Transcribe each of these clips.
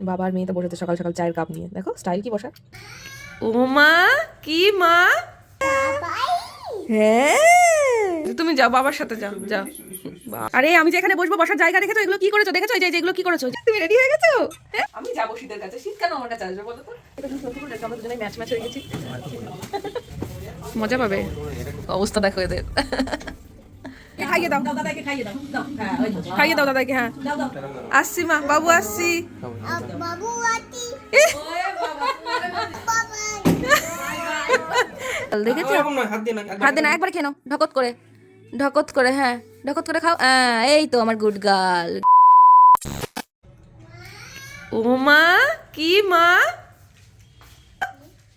বাবার মেয়ে তো বসেছে সকাল সকাল চায়ের কাপ নিয়ে। দেখো স্টাইল কি বসা ও মা কি মা? হ্যাঁ। তুমি যাও বাবার সাথে যাও যাও। বা- আরে আমি যে এখানে বসবো বসার জায়গা রেখেছো এগুলো কি করেছ? দেখেছ? এই যে এগুলো কি করেছ? তুমি রেডি হয়ে গেছো? হ্যাঁ? আমি যাব শীতের কাছে। শীত কেন আমার কাছে আসবে বলো তো? আমরা দুজনে ম্যাচ ম্যাচ হয়ে গেছি। মজা পাবে? অবস্থা দেখো এদের। খাইয়ে দাও। খাইয়ে দাও। দাদাকে হ্যাঁ। আসছি মা বাবু আসছি। দেখেছ? ওরকম নয়, হাত দিয়ে না, একবার হাত খেয়ে নাও। ঢকত করে। ঢকত করে হ্যাঁ। ঢকত করে খাও। আহ, এই তো আমার গুড গার্ল ও মা কি মা?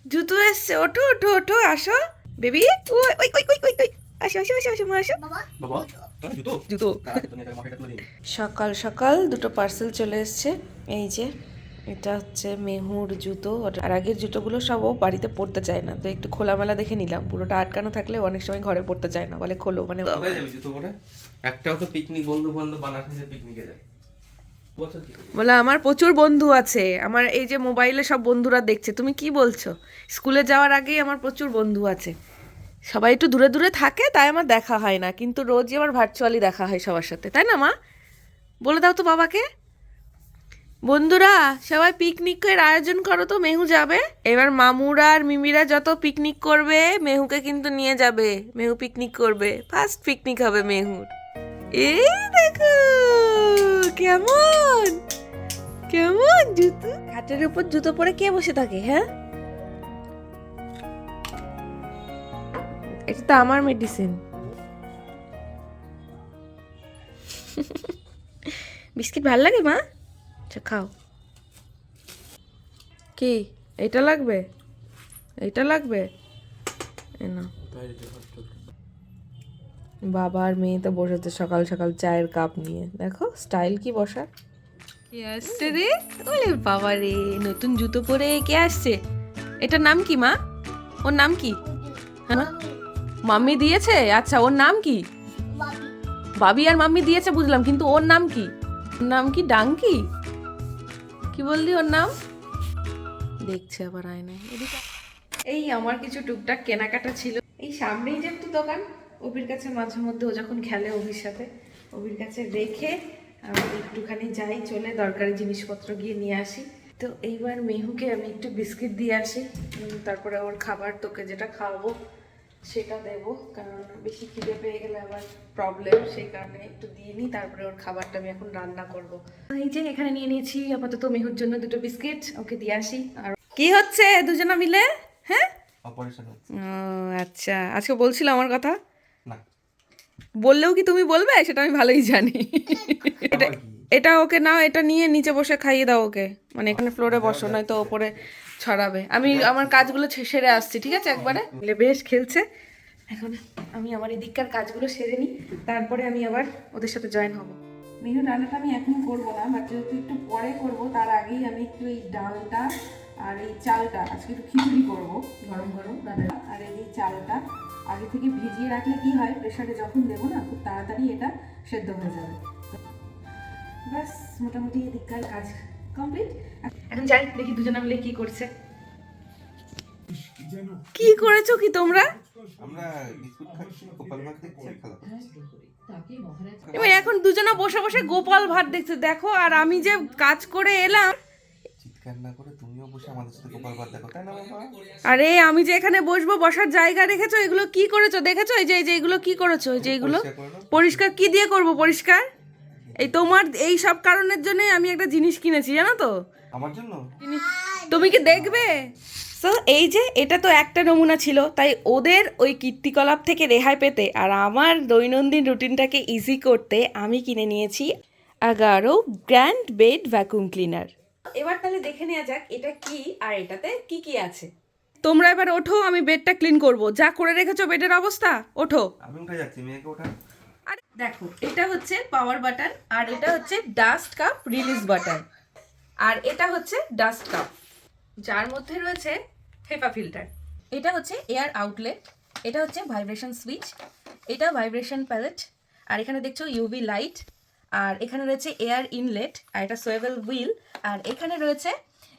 জুতো এসছে ওঠো ওঠো ওঠো আসো। বেবি ওই ওই ওই ওই ওই। আসো আসো আসো আসো মা আসো। বাবা, জুতো? সকাল সকাল দুটো পার্সেল চলে এসছে। এই যে এটা হচ্ছে মেহুর জুতো। আর আগের জুতোগুলো সব ও বাড়িতে পড়তে চায় না। তো একটু খোলামেলা দেখে নিলাম। পুরোটা আটকানো থাকলে অনেক সময় ঘরে পড়তে চায় না। বলে খোলো মানে? একটাও তো পিকনিক বন্ধু বান্ধব বানাতে পিকনিকে যায়? বলে আমার প্রচুর বন্ধু আছে। আমার এই যে মোবাইলে সব বন্ধুরা দেখছে। তুমি কি বলছো? স্কুলে যাওয়ার আগেই আমার প্রচুর বন্ধু আছে। সবাই একটু দূরে দূরে থাকে, তাই আমার দেখা হয় না। কিন্তু রোজই আমার ভার্চুয়ালি দেখা হয় সবার সাথে। তাই না, মা? বলে দাও তো বাবাকে। বন্ধুরা, সবাই পিকনিকের আয়োজন করো তো, মেহু যাবে। এবার মামুরা আর মিমিরা যত পিকনিক করবে, মেহুকে কিন্তু নিয়ে যাবে। মেহু পিকনিক করবে। ফার্স্ট পিকনিক হবে মেহুর। এই দেখো, কেমন? কেমন জুতো? খাটের উপর জুতো পরে কে বসে থাকে হ্যাঁ? এটা তো আমার মেডিসিন বিস্কিট ভালো লাগে মা? আচ্ছা খাও। কি? এটা লাগবে? এটা লাগবে? এ নাও। বাবা আর মেয়ে তো বসেছে সকাল সকাল চায়ের কাপ নিয়ে। দেখো স্টাইল কি বসার? কে আসছে রে? ওরে বাবা রে নতুন জুতো পরে কে আসছে? এটার নাম কি মা? ওর নাম কি? হ্যাঁ মাম্মি দিয়েছে? আচ্ছা ওর নাম কি? বাবি আর মাম্মি দিয়েছে বুঝলাম, কিন্তু ওর নাম কি? ওর নাম কি ডাঙ্কি? কি বললি ওর নাম? দেখছে আবার আয়নায়। এই আমার কিছু টুকটাক কেনাকাটা ছিল। এই সামনেই যেহেতু দোকান, অভির কাছে মাঝে মধ্যে ও যখন খেলে অভির সাথে, অভির কাছে রেখে আমি একটুখানি যাই, চলে দরকারি জিনিসপত্র গিয়ে নিয়ে আসি। তো এইবার মেহুকে আমি একটু বিস্কিট দিয়ে আসি তারপরে ওর খাবার তোকে যেটা খাওয়াবো। সেটা দেবো কারণ বেশি খিদে পেয়ে গেলে আবার প্রবলেম সেই কারণে একটু দিয়ে নিই তারপরে ওর খাবারটা আমি এখন রান্না করব। এই যে এখানে নিয়ে নিয়েছি আপাতত মেহুর জন্য দুটো বিস্কিট ওকে দিয়ে আসি। আর কি হচ্ছে দুজনা মিলে? হ্যাঁ? অপারেশন আচ্ছা। আজকে বলছিল আমার কথা? না। বললেও কি তুমি বলবে? সেটা আমি ভালোই জানি। এটা ওকে নাও এটা নিয়ে নিচে বসে খাইয়ে দাও ওকে। মানে এখানে ফ্লোরে বসো নয়তো ওপরে ছড়াবে। আমি আমার কাজগুলো সেরে আসছি ঠিক আছে একবারে? বেশ খেলছে। এখন আমি আমার এদিককার কাজগুলো সেরে নিই তারপরে আমি আবার ওদের সাথে জয়েন হব। মেনু রান্নাটা আমি এখন করব না বাট যেহেতু একটু পরে করব তার আগেই আমি একটু এই ডালটা আর এই চালটা আজকে একটু খিচুড়ি করব গরম গরম রান্না। আর এই চালটা আগে থেকে ভিজিয়ে রাখলে কি হয় প্রেশারে যখন দেবো না খুব তাড়াতাড়ি এটা সেদ্ধ হয়ে যাবে। ব্যাস মোটামুটি এদিককার কাজ কমপ্লিট এখন যাই দেখি দুজনে মিলে কি করছে। কি করেছ কি তোমরা? আমরা বিস্কুট খাচ্ছি গোপাল ভাত দেখছি আর খেলা করছি। এবার এখন দুজনে বসে বসে গোপাল ভাত দেখছে। দেখো আর আমি যে কাজ করে এলাম। চিৎকার না করে তুমিও বসে আমাদের সাথে গোপাল ভাত দেখো তাই না বাবা? আরে আমি যে এখানে বসবো বসার জায়গা রেখেছো এগুলো কি করেছ? দেখেছ? এই যে এই যে এগুলো কি করেছ? এই যে এগুলো পরিষ্কার করে পরিষ্কার কি দিয়ে করব? পরিষ্কার? এই তোমার এই সব কারণের জন্য আমি একটা জিনিস কিনেছি জানো তো? আমার জন্য? তুমি কি দেখবে? তো এই যে এটা তো একটা নমুনা ছিল তাই ওদের ওই কীর্তিকলাপ থেকে রেহাই পেতে আর আমার দৈনন্দিন রুটিনটাকে ইজি করতে আমি কিনে নিয়েছি এগারো গ্র্যান্ড বেড ভ্যাকুম ক্লিনার এবার তাহলে দেখে নেওয়া যাক এটা কি আর এটাতে কি কি আছে। তোমরা এবার ওঠো আমি বেডটা ক্লিন করব। যা করে রেখেছো বেডের অবস্থা ওঠো। আমি উঠে যাচ্ছি মেয়েকে ওঠা। আর দেখো, এটা হচ্ছে পাওয়ার বাটন আর এটা হচ্ছে ডাস্ট কাপ রিলিজ বাটন আর এটা হচ্ছে ডাস্ট কাপ যার মধ্যে রয়েছে হেপা ফিল্টার এটা হচ্ছে এয়ার আউটলেট এটা হচ্ছে ভাইব্রেশন সুইচ এটা ভাইব্রেশন প্যালেট আর এখানে দেখছ ইউভি লাইট আর এখানে রয়েছে এয়ার ইনলেট আর এটা সোয়েবেল হুইল আর এখানে রয়েছে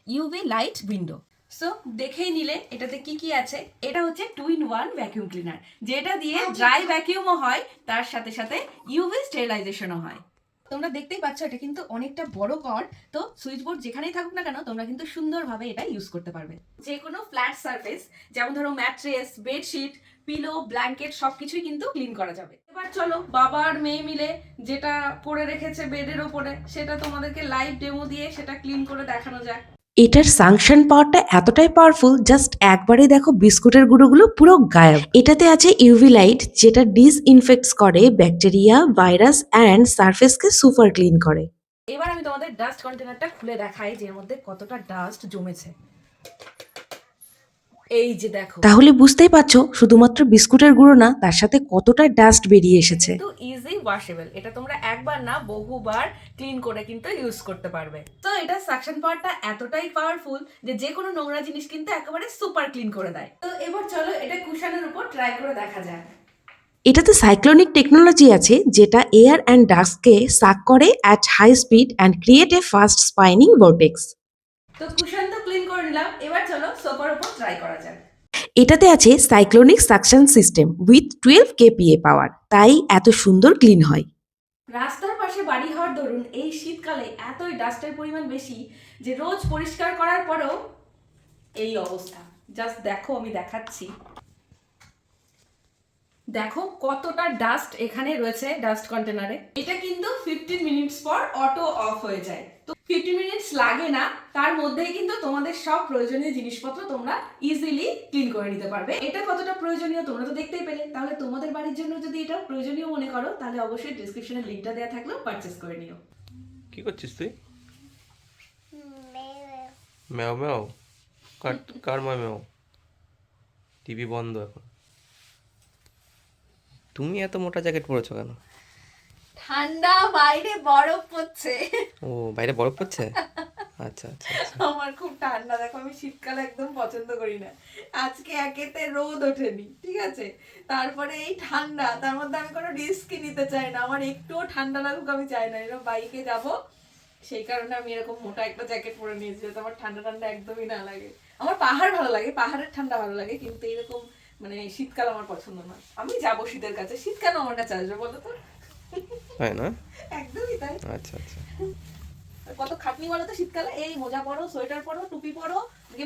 ইউভি লাইট উইন্ডো সো দেখেই নিলে এটাতে কি কি আছে? এটা হচ্ছে two in one vacuum cleaner যেটা দিয়ে ড্রাই ভ্যাকিউমও হয় তার সাথে সাথে ইউভি স্টেরিলাইজেশনও হয়। তোমরা দেখতেই পাচ্ছ এটা কিন্তু অনেকটা বড় কর। তো সুইচ বোর্ড যেখানেই থাকুক না কেন তোমরা কিন্তু সুন্দরভাবে এটা ইউজ করতে পারবে। যে কোনো ফ্ল্যাট সারফেস যেমন ধরো ম্যাট্রেস বেডশিট পিলো ব্ল্যাঙ্কেট সবকিছুই কিন্তু ক্লিন করা যাবে। এবার চলো বাবা আর মেয়ে মিলে যেটা পরে রেখেছে বেডের ওপরে সেটা তোমাদেরকে লাইভ ডেমো দিয়ে সেটা ক্লিন করে দেখানো যাক। এটার সাংশন পাওয়ারটা এতটাই পাওয়ারফুল জাস্ট একবারেই দেখো বিস্কুটের গুঁড়োগুলো পুরো গায়েব। এটাতে আছে ইউভি লাইট যেটা ডিসইনফেক্টস করে ব্যাকটেরিয়া ভাইরাস অ্যান্ড সারফেসকে সুপার ক্লিন করে। এবার আমি তোমাদের ডাস্ট কন্টেনারটা খুলে দেখাই যে এর মধ্যে কতটা ডাস্ট জমেছে। এই যে দেখো। তাহলে বুঝতেই পারছ শুধুমাত্র বিস্কুটের গুঁড়ো না তার সাথে কতটা ডাস্ট বেরিয়ে এসেছে। কিন্তু ইজি ওয়াশেবল এটা তোমরা একবার না বহুবার ক্লিন করে কিন্তু ইউজ করতে পারবে। তো এটা সাকশন পাওয়ারটা এতটাই পাওয়ারফুল যে যে কোনো নোংরা জিনিস কিন্তু একেবারে সুপার ক্লিন করে দেয়। তো এবার চলো এটা কুশনের উপর ট্রাই করে দেখা যাক। এটাতে সাইক্লোনিক টেকনোলজি আছে যেটা এয়ার অ্যান্ড ডাস্টকে সাক করে at high speed and create a fast spinning vortex তো কুশন তো ক্লিন করে নিলাম। এবার চলো সোফার উপর ট্রাই করা যাক। এটাতে আছে cyclonic suction system with twelve kPa power তাই এত সুন্দর ক্লিন হয়। রাস্তার পাশে বাড়ি হওয়ার দরুন এই শীতকালে এতই ডাস্টের পরিমাণ বেশি যে রোজ পরিষ্কার করার পরেও এই অবস্থা। জাস্ট দেখো আমি দেখাচ্ছি। দেখো কতটা ডাস্ট এখানে রয়েছে ডাস্ট কন্টেনারে এটা কিন্তু ফিফটিন মিনিটস পর অটো অফ হয়ে যায়। তো ফিফটিন মিনিটস লাগে না তার মধ্যেই কিন্তু তোমাদের সব প্রয়োজনীয় জিনিসপত্র তোমরা ইজিলি ক্লিন করে নিতে পারবে। এটা কতটা প্রয়োজনীয় তোমরা তো দেখতেই পেলে। তাহলে তোমাদের বাড়ির জন্য যদি এটা প্রয়োজনীয় মনে করো তাহলে অবশ্যই ডিসক্রিপশনে লিঙ্কটা দেওয়া থাকলেও পারচেস করে নিও। কি করছিস তুই? ম্যাও ম্যাও কার কার মা ম্যাও টিভি বন্ধ এখন। তুমি এত মোটা জ্যাকেট পরেছো কেন? ঠান্ডা বাইরে বরফ পড়ছে। ও বাইরে বরফ পড়ছে? আচ্ছা আচ্ছা আচ্ছা। আমার খুব ঠান্ডা দেখো আমি শীতকাল একদম পছন্দ করি না। আজকে একেতে রোদ ওঠেনি ঠিক আছে? তারপরে এই ঠান্ডা তার মধ্যে আমি কোনো রিস্কই নিতে চাই না। আমার একটুও ঠান্ডা লাগুক আমি চাই না। এরকম বাইকে যাব সেই কারণে আমি এরকম মোটা একটা জ্যাকেট পরে নিয়েছি যাতে আমার ঠান্ডা ঠান্ডা একদমই না লাগে। আমার পাহাড় ভালো লাগে পাহাড়ের ঠান্ডা ভালো লাগে কিন্তু এরকম মানে শীতকাল আমার পছন্দ না আমি যাব শীতের কাছে। শীতকাল আমার কাছে আসবে বলো তো? তাই না? একদমই তাই। আচ্ছা আচ্ছা। কত খাটনি বলো তো শীতকালে এই মোজা পরো সোয়েটার পরো টুপি পরো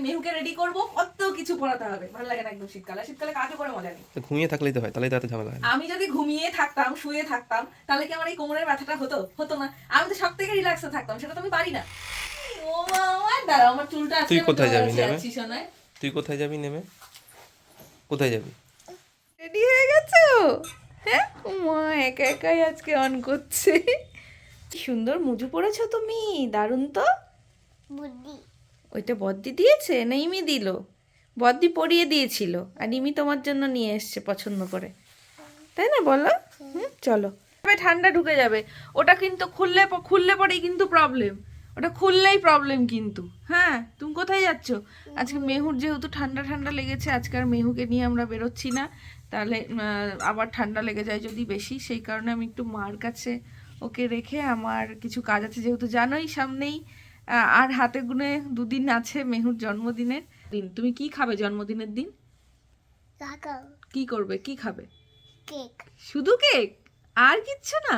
মেহুকে রেডি করব কত কিছু পরাতে হবে। ভালো লাগে না একদম শীতকালে শীতকালে কাজও করে মজা নেই। ঘুমিয়ে থাকলেই তো হয় তাহলে তো এত ঝামেলা হয়। আমি যদি ঘুমিয়ে থাকতাম শুয়ে থাকতাম তাহলে কি আমার এই কোমরের ব্যথাটা হতো? হতো না। আমি তো সব থেকে রিল্যাক্সে থাকতাম সেটা তো আমি পারি না। ও বাবা দাঁড়া আমার চুলটা আছে তুই কোথায় যাবি নেমে? তুই কোথায় যাবি নেমে? কোথায় যাবি? রেডি হয়ে গেছো? হ্যাঁ? মা একা একাই আজকে অন করছে। কি সুন্দর মুজু পড়েছো তুমি দারুণ তো। ওইটা বদ্দি দিয়েছে? না ইমি দিল? বদ্দি পরিয়ে দিয়েছিল আর ইমি তোমার জন্য নিয়ে এসছে পছন্দ করে। তাই না বলো? হুম চলো। তবে ঠান্ডা ঢুকে যাবে। ওটা কিন্তু খুললে খুললে পরেই কিন্তু প্রবলেম ওটা খুললেই প্রবলেম কিন্তু। হ্যাঁ তুমি কোথায় যাচ্ছ? আজকে মেহুর যেহেতু ঠান্ডা ঠান্ডা লেগেছে আজকে আর মেহুকে নিয়ে আমরা বেরোচ্ছি না। তাহলে আবার ঠান্ডা লেগে যায় যদি বেশি। সেই কারণে আমি একটু মার কাছে ওকে রেখে আমার কিছু কাজ আছে যেহেতু জানোই সামনেই আর হাতে গুনে দুদিন আছে মেহুর জন্মদিনের। দিন তুমি কি খাবে জন্মদিনের দিন? কি করবে? কি খাবে? কেক। শুধু কেক? আর কিচ্ছু না?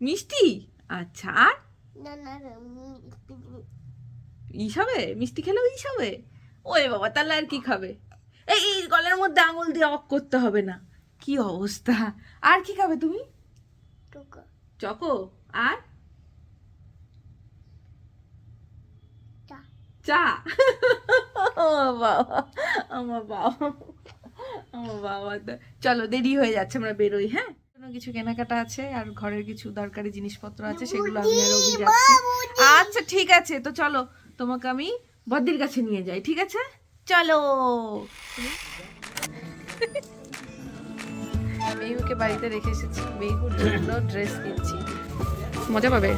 মিষ্টি। আচ্ছা আর? ইস হবে? মিষ্টি খেলেও ইস হবে? ওরে বাবা তাহলে আর কি খাবে? এই গলার মধ্যে আঙুল দিয়ে অক করতে হবে না। কি অবস্থা? আর কি খাবে তুমি? চকো। আর? চা। বাবা আমার বাবা আমার বাবা। চলো দেরি হয়ে যাচ্ছে আমরা বেরোই হ্যাঁ? কোনো কিছু কেনাকাটা আছে? আর ঘরের কিছু দরকারি জিনিসপত্র আছে? সেগুলো আমি আর অভি যাচ্ছি আচ্ছা ঠিক আছে। তো চলো তোমাকে আমি বদ্দির কাছে নিয়ে যাই ঠিক আছে? চলো। মেহুকে বাড়িতে রেখে এসেছি মেহুর জন্য ড্রেস কিনছি। মজা পাবে?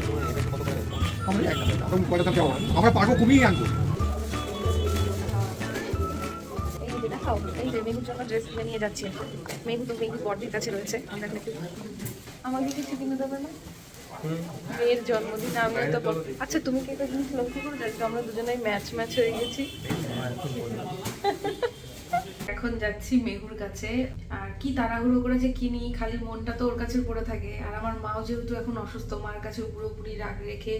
আমরা পারব কমিয়ে আনব। জন্য ড্রেস কিনে নিয়ে যাচ্ছি। মেহু তো বর্দির কাছে রয়েছে আমরা আমাকে কিছু কিনে দেবে না? মেয়ের জন্মদিন আমি তো আচ্ছা তুমি কি একটা জিনিস লক্ষ্য করে দেখো আমরা দুজনেই ম্যাচ ম্যাচ হয়ে গেছি। Teşekkür ederim. এখন যাচ্ছি মেহুর কাছে। আর কি তাড়াহুড়ো করে যে কিনি খালি মনটা তো ওর কাছে পড়ে থাকে। আর আমার মাও যেহেতু এখন অসুস্থ মার কাছে পুরোপুরি রাগ রেখে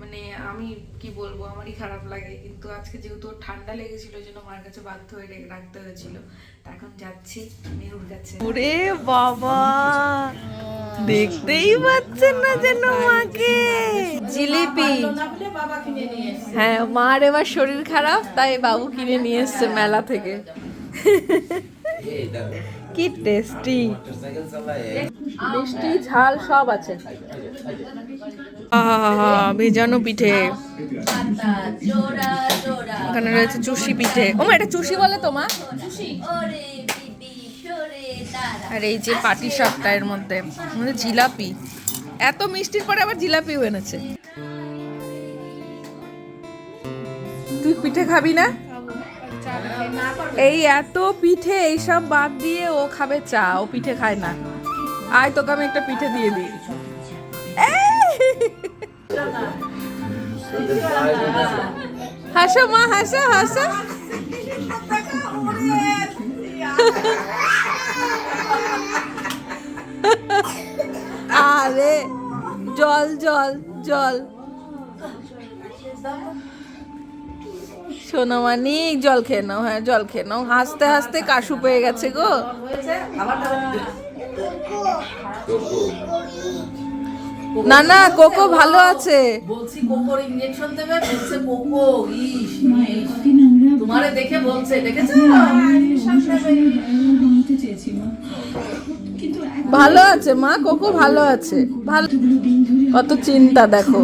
মানে আমি কি বলব আমারই খারাপ লাগে। কিন্তু আজকে যেহেতু ওর ঠান্ডা লেগেছিল ওই জন্য মার কাছে বাধ্য হয়ে রাখতে হয়েছিল। তা এখন যাচ্ছি মেহুর কাছে। ওরে বাবা! দেখতেই পাচ্ছেন না যেন মাকে। জিলিপি। হ্যাঁ মার এবার শরীর খারাপ তাই বাবু কিনে নিয়ে এসছে মেলা থেকে। কি টেস্টি মিষ্টি ঝাল সব আছে। আহা ভেজানো পিঠে। এখানে রয়েছে চুষি পিঠে। ও মা এটা চুষি বলে তো মা? আর এই যে পাটি সাপটা এর মধ্যে মানে জিলাপি। এত মিষ্টির পরে আবার জিলাপিও এনেছে। তুই পিঠে খাবি না? এই এত পিঠে এইসব বাদ দিয়ে ও খাবে চা ও পিঠে খায় না। আয় তোকে আমি একটা পিঠে দিয়ে দিই। হাসো মা হাসো হাসো। আরে জল জল জল। সোনামানি জল খেয়ে নাও হ্যাঁ জল খেয়ে নাও। হাসতে হাসতে কাশু পেয়ে গেছে গো। না না কোকো ভালো আছে। বলছি কোকোর ইঞ্জেকশন দেবে বলছে কোকো ইস। তোমারে দেখে বলছে দেখেছ? ভালো আছে, মা, কোকো ভালো আছে। ভালো কত চিন্তা, দেখো।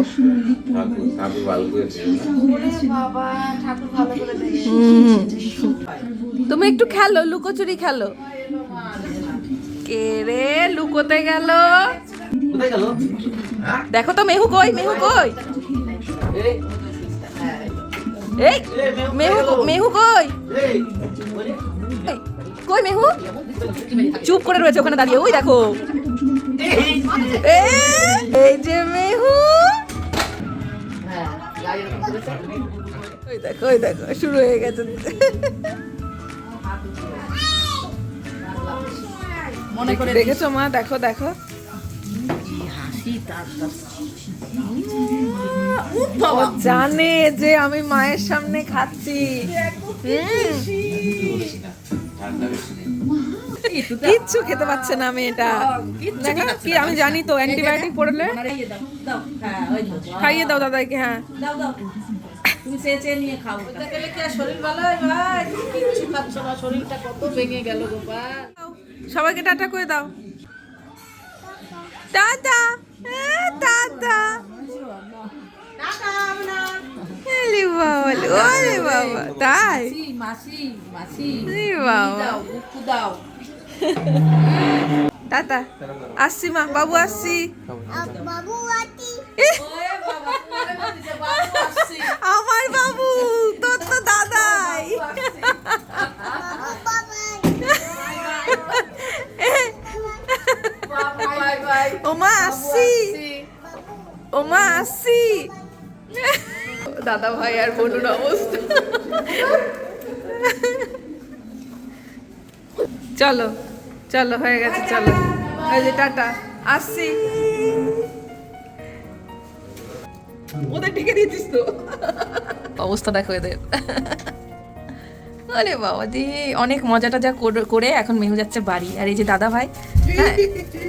তুমি একটু খেলো, লুকোচুরি খেলো। কে রে, লুকোতে গেল? দেখো তো, মেহু কই মেহু কই? এই, মেহু মেহু কই? কই, মেহু? চুপ করে রয়েছে ওখানে দাঁড়িয়ে। ওই দেখো। এই যে মেহু। ওই দেখো ওই দেখো শুরু হয়ে গেছে। মনে করে দেখেছ মা? দেখো দেখো। ও জানে যে আমি মায়ের সামনে খাচ্ছি। হুম। কিচ্ছু খেতে পাচ্ছে না মেয়েটা। দেখো কি আমি জানি তো অ্যান্টিবায়োটিক পড়লে। দাও হ্যাঁ খাইয়ে দাও দাদাকে হ্যাঁ। দাও দাও। তুমি চেয়ে চেয়ে নিয়ে খাও। গেলে কি আর শরীর ভালো হয়? ভাই কিচ্ছু খাচ্ছ না শরীরটা কত ভেঙে গেল গোপাল সবাইকে টাটা করে দাও। টাটা বাবা তাই? মাসি মাসি দাও। টাটা আসছি মা বাবু আসছি আমার বাবু তোর তো দাদাই বাবু বাই বাই ওমা আসছি ওমা আসছি দাদা ভাই আর বোনুর অবস্থা। চলো। চলো হয়ে গেছে চলো। এই যে টাটা আসছি। ওদের ঢেকে দিয়েছিস তো? অবস্থা দেখো এদের। আরে বাবা দি অনেক মজাটা যা কর- করে এখন মেহু যাচ্ছে বাড়ি। আর এই যে দাদা ভাই হ্যাঁ,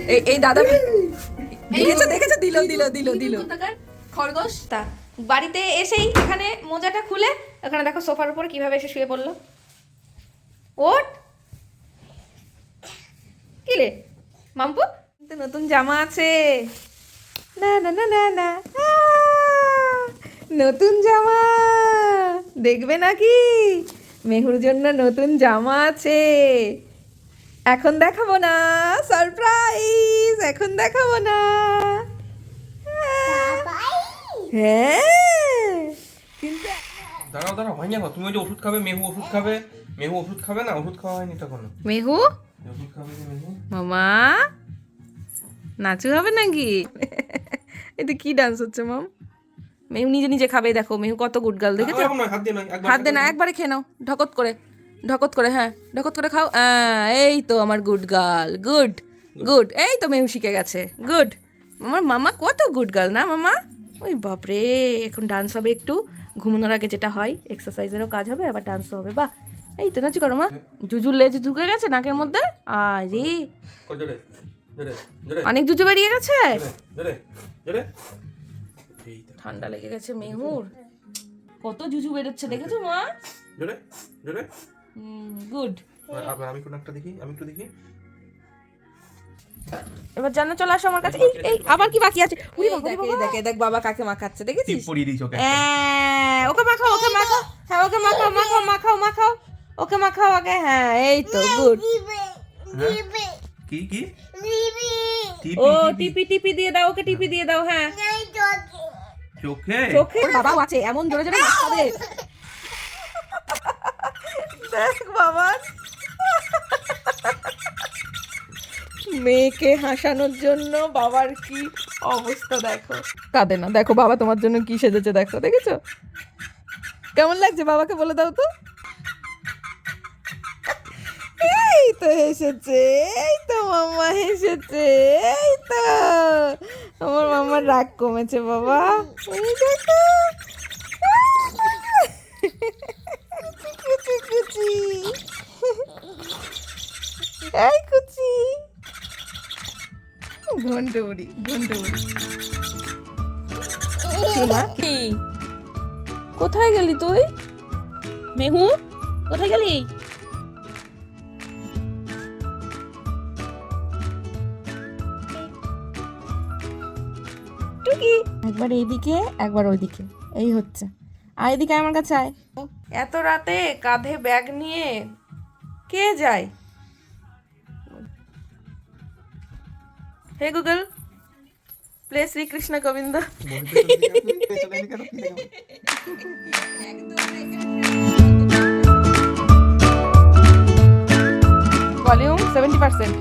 এই- এই দাদা ভাই। দেখেছ দেখেছ? দিল দিল দিল দিল। খরগোশ? তা বাড়িতে এসেই এখানে মোজাটা খুলে এখানে দেখো সোফার উপর কীভাবে এসে শুয়ে পড়ল। ওট কি রে মাম্পু? তো নতুন জামা আছে। না না না না না। নতুন জামা। দেখবে নাকি? মেহুর জন্য নতুন জামা আছে। এখন দেখাবো না সারপ্রাইজ এখন দেখাবো না। হ্যাঁ। কিন্তু দাঁড়াও দাঁড়াও এখন তুমি ওই যে ওষুধ খাবে মেহু ওষুধ খাবে। মেহু ওষুধ খাবে না? ওষুধ খাওয়া হয়নি তখন মেহু? মামা? নাচু হবে নাকি? এটা কি ডান্স হচ্ছে মাম? মেহু নিজে নিজে খাবে দেখো মেহু কত গুড গার্ল দেখেছ? হাত দে না একবারে খেয়ে নাও ঢকত করে ঢকত করে হ্যাঁ ঢকত করে খাও। এই তো আমার গুড গার্ল গুড গুড এই তো মেহু শিখে গেছে গুড আমার মামা কত গুড গার্ল না মামা? ওই বাপরে এখন ডান্স হবে একটু ঘুমানোর আগে যেটা হয় এক্সারসাইজেরও কাজ হবে আবার ডান্স হবে বাহ। এই তো নাচি করো মা। জুজুর লেজ ঢুকে গেছে নাকের মধ্যে? আরে। কর জোরে, জোরে, জোরে, অনেক জুজু বেরিয়ে গেছে? ঠান্ডা লেগে গেছে মেহুর। কত জুজু বেরোচ্ছে দেখেছ মা? জোরে, জোরে। গুড আমি কোন একটা দেখি আমি একটু দেখি এবার জানা চলে আসো আমার কাছে। এই এই আবার কি বাকি আছে? বাবা দেখ দেখ দেখ বাবা কাকে মাখাচ্ছে দেখেছিস? পরিয়ে দিয়েছি ওকে হ্যাঁ, ওকে মাখাও ওকে মাখাও। হ্যাঁ ওকে মাখাও মাখাও মাখাও মাখাও। ওকে মাখাও আগে। হ্যাঁ এই তো গুড। লিবে লিবে কি কি? ও টিপি টিপি। টিপি দিয়ে দাও ওকে টিপি দিয়ে দাও হ্যাঁ। চোখে। চোখে? বাবাও আছে এমন জোরে জোরে মাখাবে দেখ বাবা। মেয়েকে হাসানোর জন্য বাবার কি অবস্থা দেখো। কাঁদে না দেখো বাবা তোমার জন্য কি সেজেছে দেখো দেখেছ? কেমন লাগছে বাবাকে বলে দাও তো? তো এসেছে এই তো মামা এসেছে এই তো। আমার মামার রাগ কমেছে বাবা। এই দেখো। কুচি কুচি এই কুচি। ঘন্টে উড়ি ঘন্টে উড়ি কোথায় গেলি তুই? মেহু কোথায় গেলি? একবার এইদিকে একবার ওইদিকে। এই হচ্ছে। আর এদিকে আমার কাছে আয়। এত রাতে কাঁধে ব্যাগ নিয়ে কে যায়? Hey Google play Shrikrishna Govinda. Volume seventy percent.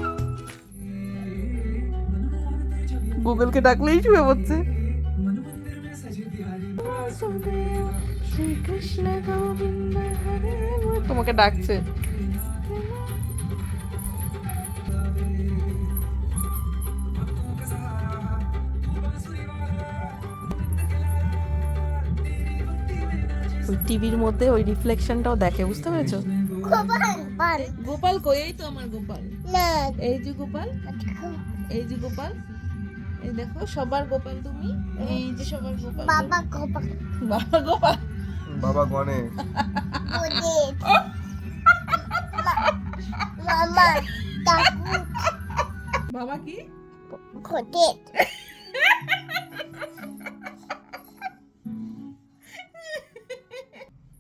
গুগলকে ডাকলেই শুয়ে পড়ছে। তোমাকে ডাকছে। ওই টিভির মধ্যে ওই রিফ্লেকশনটাও দেখে বুঝতে পেরেছ? গোপাল কই? এই তো আমার গোপাল। না। এই যে গোপাল এই যে গোপাল। এই দেখো সবার গোপাল তুমি? এই যে সবার গোপাল বাবা গোপাল। বাবা গোপাল? বাবা গণে ওদে মামা বাবা কি? খোটে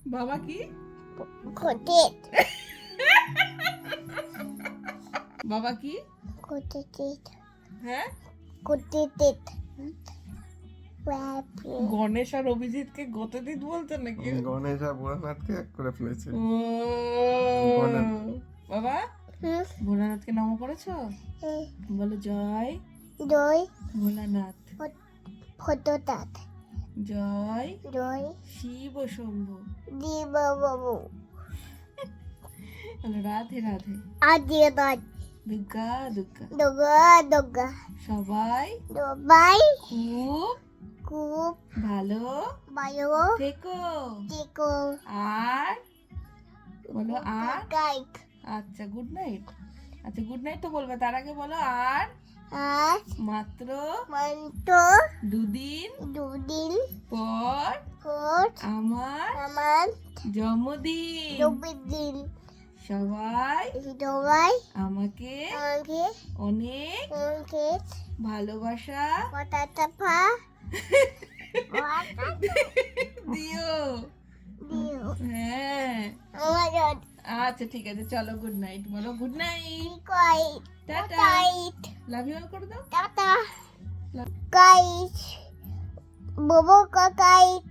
বাবা কি? খোটে বাবা কি? খোটে হ্যাঁ? খোটে গণেশ আর অভিজিৎকে গতদিন বলতো নাকি? গণেশ আর ভোলানাথকে এক করে ফেলেছে। বাবা ভোলানাথকে নামও করেছ। বলো জয়। দই ভোলানাথ। ফটোটাত জয়। দই শিব শম্ভু দিব বাবু রাধে রাধে। আদিয়ে বাদ দুর্গা দুর্গা দগা দগা। সবাই দবাই খুব খুব ভালো ভালো থেকো। দেখো আর বলো আর? গাইড আচ্ছা গুড নাইট আচ্ছা গুড নাইট তো বলবে তার আগে বলো আর? আর মাত্র মন্ত দুদিন দুদিন পর পর আমার আমার জন্মদিন। নব্বই সবাই দবাই আমাকে আমাকে অনেক আমাকে ভালোবাসা পা। দিও। দিও। হ্যাঁ। আমার আচ্ছা ঠিক আছে চলো গুড নাইট বলো good night tata. Love you all করে দাও। টাটা। গাইড ববো কা গাইড